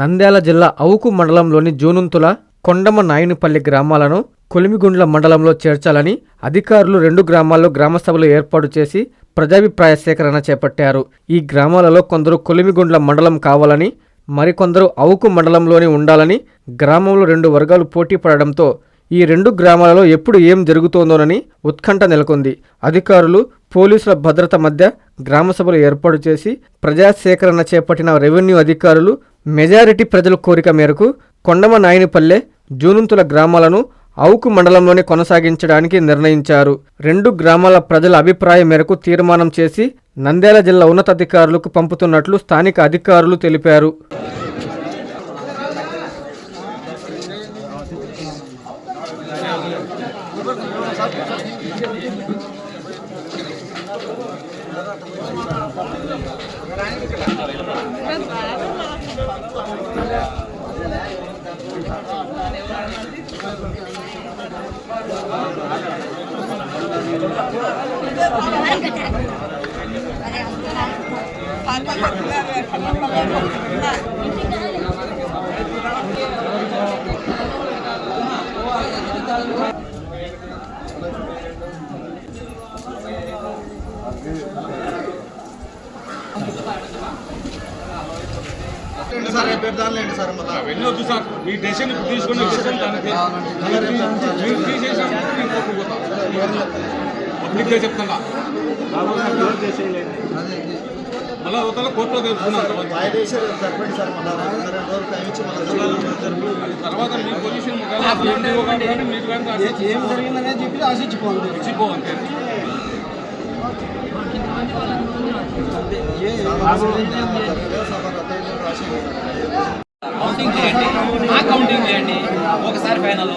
నంద్యాల జిల్లా అవుకు మండలంలోని జూనుంతుల కొండమ నాయునిపల్లి గ్రామాలను కొలిమిగుండ్ల మండలంలో చేర్చాలని అధికారులు రెండు గ్రామాల్లో గ్రామసభలు ఏర్పాటు చేసి ప్రజాభిప్రాయ సేకరణ చేపట్టారు. ఈ గ్రామాలలో కొందరు కొలిమిగుండ్ల మండలం కావాలని మరికొందరు అవుకు మండలంలోనే ఉండాలని గ్రామంలో రెండు వర్గాలు పోటీ పడడంతో ఈ రెండు గ్రామాలలో ఎప్పుడు ఏం జరుగుతోందోనని ఉత్కంఠ నెలకొంది. అధికారులు పోలీసుల భద్రత మధ్య గ్రామసభలు ఏర్పాటు చేసి ప్రజా సేకరణ చేపట్టిన రెవెన్యూ అధికారులు మెజారిటీ ప్రజల కోరిక మేరకు కొండమ నాయనిపల్లె జూనుంతుల గ్రామాలను అవుకు మండలంలోనే కొనసాగించడానికి నిర్ణయించారు. రెండు గ్రామాల ప్రజల అభిప్రాయం మేరకు తీర్మానం చేసి నంద్యాల జిల్లా ఉన్నతాధికారులకు పంపుతున్నట్లు స్థానిక అధికారులు తెలిపారు. లేండి సార్ రేపు పెడదాం లేండి సార్ మళ్ళా అవన్నీ వద్దు సార్ మీ డెసిషన్ తీసుకున్న డెసిషన్ దానికి మీరు తీసేసాము ఇంకొకటి పోతాం పబ్లిక్గా చెప్తున్నా మళ్ళీ అవతల కోర్టులో తెలుసుకున్నాను తర్వాత మీ పొజిషన్ మీరు కానీ ఏం చెప్పి అంతే కౌంటింగ్ చేయండి. నా కౌంటింగ్ చేయండి. ఒకసారి ఫైనల్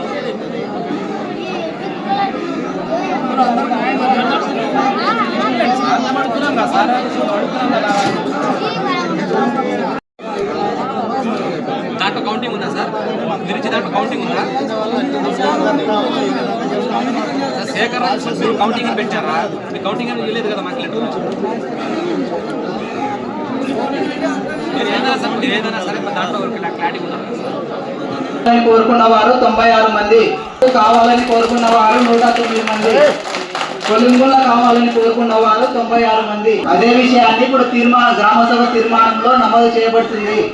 దాంట్లో కౌంటింగ్ ఉందా సార్? మీరు దాంట్లో కౌంటింగ్ ఉందా? శేఖర్ మీరు కౌంటింగ్ అని పెట్టారా? మీ కౌంటింగ్ అని వెళ్ళలేదు కదా మాకు. లెటర్ కోరుకున్నవారు కోరుకున్న వారు తొంభై ఆరు మంది. కావాలని కోరుకున్న వారు నూట తొమ్మిది మంది. కొలింగుల కావాలని కోరుకున్న వారు తొంభై ఆరు మంది. అదే విషయాన్ని ఇప్పుడు తీర్మాన గ్రామ సభ తీర్మానంలో నమోదు చేయబడుతుంది.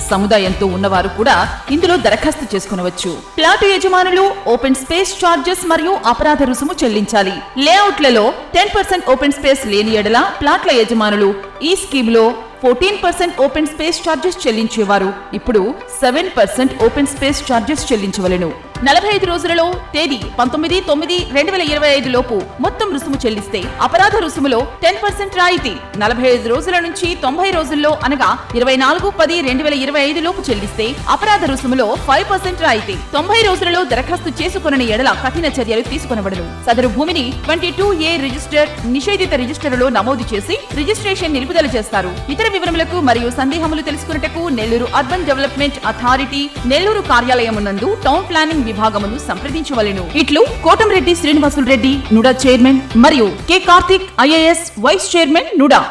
సముదాయంతో ఉన్నవారు కూడా ఇందులో దరఖాస్తు చేసుకునవచ్చు. ప్లాటు యజమానులు ఓపెన్ స్పేస్ చార్జెస్ మరియు అపరాధ రుసుము చెల్లించాలి. లేఅవుట్లలో టెన్ పర్సెంట్ ఓపెన్ స్పేస్ లేని ఎడల ప్లాట్ల యజమానులు ఈ స్కీమ్లో fourteen percent open space charges చెల్లించేవారు. ఇప్పుడు seven percent open space charges చెల్లించవలెను. నలభై ఐదు రోజులలో తేదీ పంతొమ్మిది తొమ్మిది రెండు వేల ఇరవై ఐదు లోపు మొత్తం రుసుము చెల్లిస్తే అపరాధ రుసుములో టెన్ పర్సెంట్ రాయితీ. నలభై ఐదు రోజుల నుంచి తొంభై రోజుల్లో అనగా ఇరవై నాలుగు పది రెండు వేల ఇరవై ఐదు లోపు చెల్లిస్తే అపరాధ రుసుములో ఫైవ్ పర్సెంట్ రాయితీ. తొంభై రోజులలో దరఖాస్తు చేసుకుని ఎడల కఠిన చర్యలు తీసుకునబడను. సదరు భూమిని ట్వంటీ టూ ఏ రిజిస్టర్ నిషేధిత రిజిస్టర్లో నమోదు చేసి రిజిస్ట్రేషన్ నిలుపుదల చేస్తారు. ఇతర వివరములకు మరియు సందేహములు తెలుసుకున్నటకు Nellore urban development authority Nellore కార్యాలయం నందు టౌన్ ప్లానింగ్ విభాగమును సంప్రదించవలెను. ఇట్లు కోటంరెడ్డి శ్రీనివాసులు రెడ్డి నుడా చైర్మన్ మరియు K Karthik IAS vice chairman NUDA.